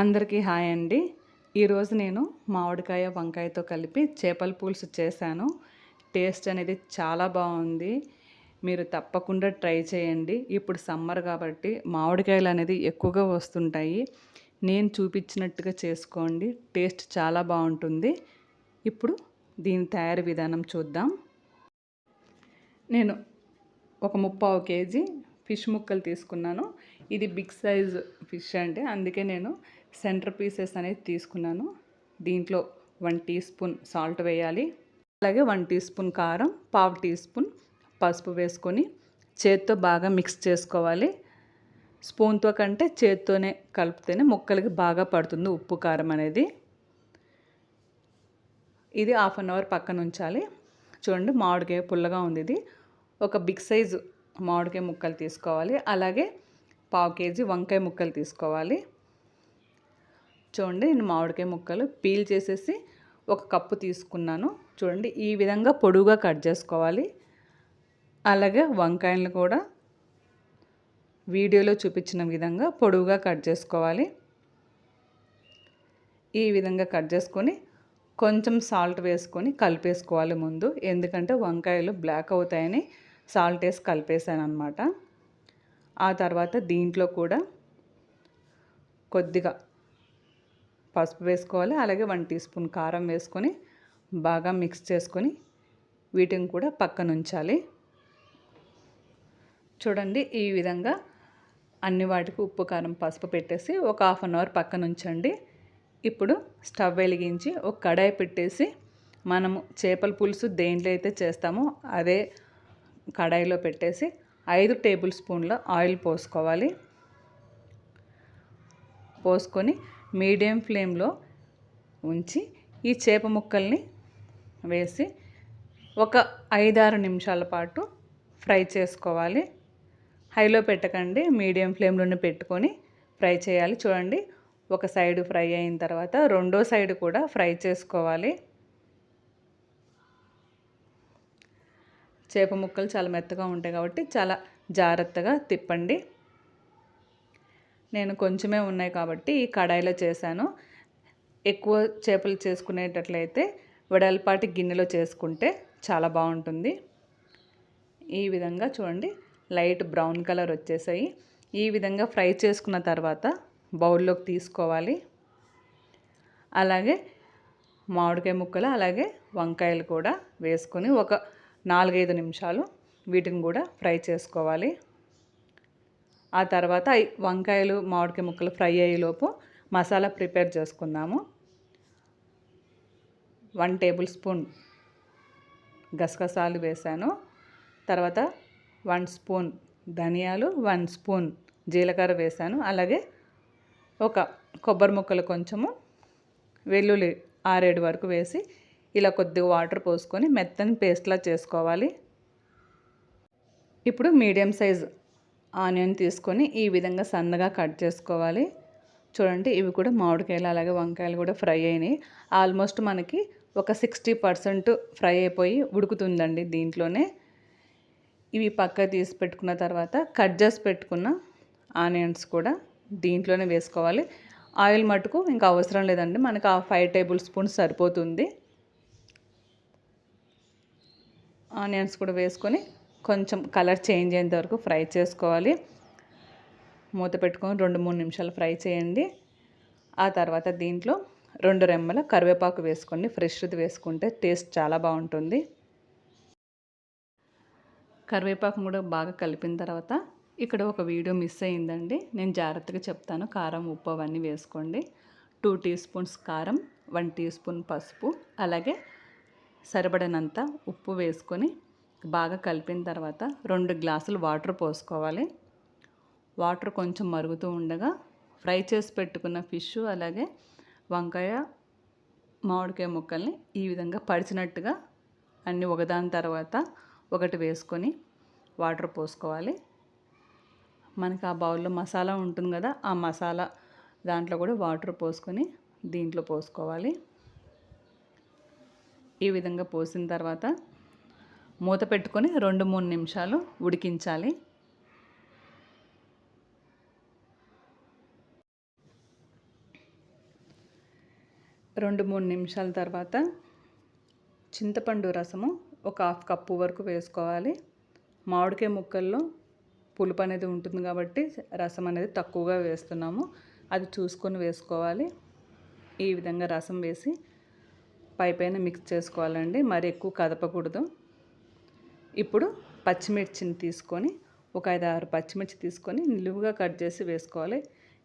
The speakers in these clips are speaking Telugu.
అందరికీ హాయ్ అండి. ఈరోజు నేను మామిడికాయ వంకాయతో కలిపి చేపల పులుసు చేశాను. టేస్ట్ అనేది చాలా బాగుంది. మీరు తప్పకుండా ట్రై చేయండి. ఇప్పుడు సమ్మర్ కాబట్టి మామిడికాయలు అనేది ఎక్కువగా వస్తుంటాయి. నేను చూపించినట్టుగా చేసుకోండి. టేస్ట్ చాలా బాగుంటుంది. ఇప్పుడు దీని తయారీ విధానం చూద్దాం. నేను ఒక ముప్పావు కేజీ ఫిష్ ముక్కలు తీసుకున్నాను. ఇది బిగ్ సైజ్ ఫిష్ అంటే అందుకే నేను సెంటర్ పీసెస్ అనేది తీసుకున్నాను. దీంట్లో వన్ టీ స్పూన్ సాల్ట్ వేయాలి. అలాగే వన్ టీ స్పూన్ కారం పావు టీ స్పూన్ పసుపు వేసుకొని చేత్తో బాగా మిక్స్ చేసుకోవాలి. స్పూన్తో కంటే చేత్తోనే కలిపితేనే ముక్కలకి బాగా పడుతుంది ఉప్పు కారం అనేది. ఇది హాఫ్ అన్ అవర్ పక్కన ఉంచాలి. చూడండి మామిడికాయ పుల్లగా ఉంది ఇది. ఒక బిగ్ సైజు మామిడికాయ ముక్కలు తీసుకోవాలి. అలాగే పావు కేజీ వంకాయ ముక్కలు తీసుకోవాలి. చూడండి నేను మామిడికాయ ముక్కలు పీల్ చేసేసి ఒక కప్పు తీసుకున్నాను. చూడండి ఈ విధంగా పొడువుగా కట్ చేసుకోవాలి. అలాగే వంకాయలను కూడా వీడియోలో చూపించిన విధంగా పొడువుగా కట్ చేసుకోవాలి. ఈ విధంగా కట్ చేసుకొని కొంచెం సాల్ట్ వేసుకొని కలిపేసుకోవాలి ముందు. ఎందుకంటే వంకాయలు బ్లాక్ అవుతాయని సాల్ట్ వేసి కలిపేసాను అనమాట ఆ తర్వాత దీంట్లో కూడా కొద్దిగా పసుపు వేసుకోవాలి అలాగే వన్ టీ స్పూన్ కారం వేసుకొని బాగా మిక్స్ చేసుకొని వీటిని కూడా పక్కన ఉంచాలి చూడండి ఈ విధంగా అన్ని వాటికి ఉప్పు కారం పసుపు పెట్టేసి ఒక హాఫ్ అన్ అవర్ పక్కన ఉంచండి ఇప్పుడు స్టవ్ వెలిగించి ఒక కడాయి పెట్టేసి మనము చేపల పులుసు దేంట్లో అయితే చేస్తామో అదే కడాయిలో పెట్టేసి ఐదు టేబుల్ స్పూన్ల ఆయిల్ పోసుకోవాలి. పోసుకొని మీడియం ఫ్లేమ్లో ఉంచి ఈ చేప ముక్కల్ని వేసి ఒక ఐదారు నిమిషాల పాటు ఫ్రై చేసుకోవాలి. హైలో పెట్టకండి మీడియం ఫ్లేమ్లోనే పెట్టుకొని ఫ్రై చేయాలి. చూడండి ఒక సైడ్ ఫ్రై అయిన తర్వాత రెండో సైడ్ కూడా ఫ్రై చేసుకోవాలి. చేప ముక్కలు చాలా మెత్తగా ఉంటాయి కాబట్టి చాలా జాగ్రత్తగా తిప్పండి. నేను కొంచెమే ఉన్నాయి కాబట్టి ఈ కడాయిలో చేశాను. ఎక్కువ చేపలు చేసుకునేటట్లయితే వెడల్పాటి గిన్నెలో చేసుకుంటే చాలా బాగుంటుంది. ఈ విధంగా చూడండి లైట్ బ్రౌన్ కలర్ వచ్చేసాయి. ఈ విధంగా ఫ్రై చేసుకున్న తర్వాత బౌల్లోకి తీసుకోవాలి. అలాగే మామిడికాయ ముక్కలు అలాగే వంకాయలు కూడా వేసుకొని ఒక నాలుగైదు నిమిషాలు వీటిని కూడా ఫ్రై చేసుకోవాలి. ఆ తర్వాత వంకాయలు మామిడికాయ ముక్కలు ఫ్రై అయ్యేలోపు మసాలా ప్రిపేర్ చేసుకుందాము. వన్ టేబుల్ స్పూన్ గసగసాలు వేసాను. తర్వాత వన్ స్పూన్ ధనియాలు వన్ స్పూన్ జీలకర్ర వేసాను. అలాగే ఒక కొబ్బరి ముక్కలు కొంచెము వెల్లుల్లి ఆరేడు వరకు వేసి ఇలా కొద్దిగా వాటర్ పోసుకొని మెత్తని పేస్ట్లా చేసుకోవాలి. ఇప్పుడు మీడియం సైజ్ ఆనియన్ తీసుకొని ఈ విధంగా సన్నగా కట్ చేసుకోవాలి. చూడండి ఇవి కూడా మామిడికాయలు అలాగే వంకాయలు కూడా ఫ్రై అయినాయి. ఆల్మోస్ట్ మనకి ఒక సిక్స్టీ పర్సెంట్ ఫ్రై అయిపోయి ఉడుకుతుందండి దీంట్లోనే. ఇవి పక్క తీసి పెట్టుకున్న తర్వాత కట్ చేసి పెట్టుకున్న ఆనియన్స్ కూడా దీంట్లోనే వేసుకోవాలి. ఆయిల్ మటుకు ఇంకా అవసరం లేదండి. మనకు ఆ ఫైవ్ టేబుల్ స్పూన్స్ సరిపోతుంది. ఆనియన్స్ కూడా వేసుకొని కొంచెం కలర్ చేంజ్ అయ్యేంత వరకు ఫ్రై చేసుకోవాలి. మూత పెట్టుకొని రెండు మూడు నిమిషాలు ఫ్రై చేయండి. ఆ తర్వాత దీంట్లో రెండు రెమ్మల కరివేపాకు వేసుకోండి. ఫ్రెష్ది వేసుకుంటే టేస్ట్ చాలా బాగుంటుంది. కరివేపాకు కూడా బాగా కలిపిన తర్వాత ఇక్కడ ఒక వీడియో మిస్ అయిందండి నేను జాగ్రత్తగా చెప్తాను. కారం ఉప్పు అవన్నీ వేసుకోండి. టూ టీ స్పూన్స్ కారం వన్ టీ స్పూన్ పసుపు అలాగే సరిపడినంత ఉప్పు వేసుకొని బాగా కలిపిన తర్వాత రెండు గ్లాసులు వాటర్ పోసుకోవాలి. వాటర్ కొంచెం మరుగుతూ ఉండగా ఫ్రై చేసి పెట్టుకున్న ఫిష్ అలాగే వంకాయ మామిడికాయ ముక్కల్ని ఈ విధంగా పడిచినట్టుగా అన్నీ ఒకదాని తర్వాత ఒకటి వేసుకొని వాటర్ పోసుకోవాలి. మనకి ఆ బౌల్లో మసాలా ఉంటుంది కదా ఆ మసాలా దాంట్లో కూడా వాటర్ పోసుకొని దీంట్లో పోసుకోవాలి. ఈ విధంగా పోసిన తర్వాత మూత పెట్టుకొని రెండు మూడు నిమిషాలు ఉడికించాలి. రెండు మూడు నిమిషాల తర్వాత చింతపండు రసము ఒక హాఫ్ కప్పు వరకు వేసుకోవాలి. మామిడికాయ ముక్కల్లో పులుపు అనేది ఉంటుంది కాబట్టి రసం అనేది తక్కువగా వేస్తున్నాము. అది చూసుకొని వేసుకోవాలి. ఈ విధంగా రసం వేసి పై పైన మిక్స్ చేసుకోవాలండి. మరి ఎక్కువ కదపకూడదు. ఇప్పుడు పచ్చిమిర్చిని తీసుకొని ఒక ఐదు ఆరు పచ్చిమిర్చి తీసుకొని నిలువుగా కట్ చేసి వేసుకోవాలి.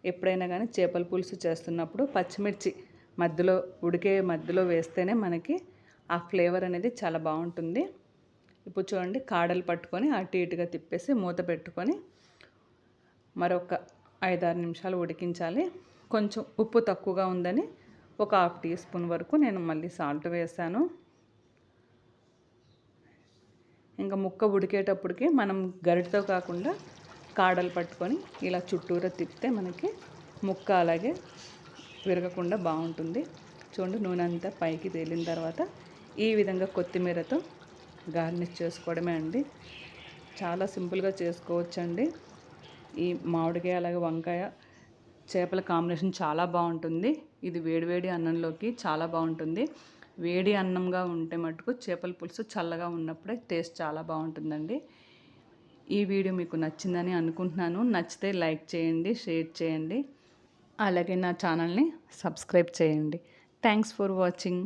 ఎప్పుడైనా కానీ చేపల పులుసు చేస్తున్నప్పుడు పచ్చిమిర్చి మధ్యలో ఉడికే మధ్యలో వేస్తేనే మనకి ఆ ఫ్లేవర్ అనేది చాలా బాగుంటుంది. ఇప్పుడు చూడండి కాడలు పట్టుకొని అటు ఇటుగా తిప్పేసి మూత పెట్టుకొని మరొక ఐదారు నిమిషాలు ఉడికించాలి. కొంచెం ఉప్పు తక్కువగా ఉందని ఒక హాఫ్ టీ స్పూన్ వరకు నేను మళ్ళీ సాల్ట్ వేసాను. ఇంకా ముక్క ఉడికేటప్పటికి మనం గరిటతో కాకుండా కాడలు పట్టుకొని ఇలా చుట్టూరా తిప్పితే మనకి ముక్క అలాగే విరగకుండా బాగుంటుంది. చూడండి నూనె అంతా పైకి తేలిన తర్వాత ఈ విధంగా కొత్తిమీరతో గార్నిష్ చేసుకోవడమే అండి. చాలా సింపుల్గా చేసుకోవచ్చండి. ఈ మామిడికాయ అలాగే వంకాయ చేపల కాంబినేషన్ చాలా బాగుంటుంది. ఇది వేడివేడి అన్నంలోకి చాలా బాగుంటుంది. వేడి అన్నంగా ఉంటే మటుకు చేపల పులుసు చల్లగా ఉన్నప్పుడే టేస్ట్ చాలా బాగుంటుందండి. ఈ వీడియో మీకు నచ్చిందని అనుకుంటున్నాను. నచ్చితే లైక్ చేయండి షేర్ చేయండి. అలాగే నా ఛానల్ని సబ్స్క్రైబ్ చేయండి. Thanks for watching.